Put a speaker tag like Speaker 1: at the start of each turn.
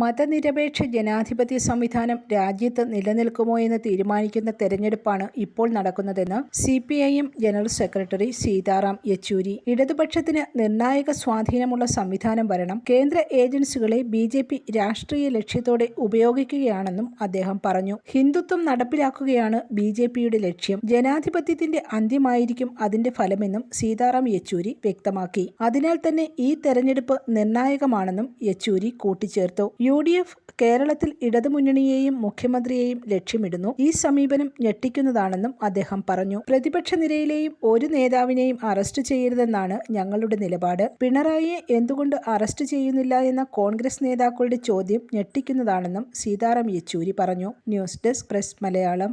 Speaker 1: മതനിരപേക്ഷ ജനാധിപത്യ സംവിധാനം രാജ്യത്ത് നിലനിൽക്കുമോ എന്ന് തീരുമാനിക്കുന്ന തെരഞ്ഞെടുപ്പാണ് ഇപ്പോൾ നടക്കുന്നതെന്ന് C P I M general secretary Sitaram Yechury. ഇടതുപക്ഷത്തിന് നിർണായക സ്വാധീനമുള്ള സംവിധാനം വരണം. കേന്ദ്ര ഏജൻസികളെ ബി ജെ പി രാഷ്ട്രീയ ലക്ഷ്യത്തോടെ ഉപയോഗിക്കുകയാണെന്നും അദ്ദേഹം പറഞ്ഞു. ഹിന്ദുത്വം നടപ്പിലാക്കുകയാണ് ബി ജെ പിയുടെ ലക്ഷ്യം. ജനാധിപത്യത്തിന്റെ അന്ത്യമായിരിക്കും അതിന്റെ ഫലമെന്നും സീതാറാം യെച്ചൂരി വ്യക്തമാക്കി. അതിനാൽ തന്നെ ഈ തെരഞ്ഞെടുപ്പ് നിർണായകമാണെന്നും യെച്ചൂരി കൂട്ടിച്ചേർത്തു. യു ഡി എഫ് കേരളത്തിൽ ഇടതുമുന്നണിയെയും മുഖ്യമന്ത്രിയെയും ലക്ഷ്യമിടുന്നു. ഈ സമീപനം ഞെട്ടിക്കുന്നതാണെന്നും അദ്ദേഹം പറഞ്ഞു. പ്രതിപക്ഷ നിരയിലെയും ഒരു നേതാവിനെയും അറസ്റ്റ് ചെയ്യരുതെന്നാണ് ഞങ്ങളുടെ നിലപാട്. പിണറായിയെ എന്തുകൊണ്ട് അറസ്റ്റ് ചെയ്യുന്നില്ല എന്ന കോൺഗ്രസ് നേതാക്കളുടെ ചോദ്യം ഞെട്ടിക്കുന്നതാണെന്നും സീതാറാം യെച്ചൂരി പറഞ്ഞു.
Speaker 2: News desk press Malayalam.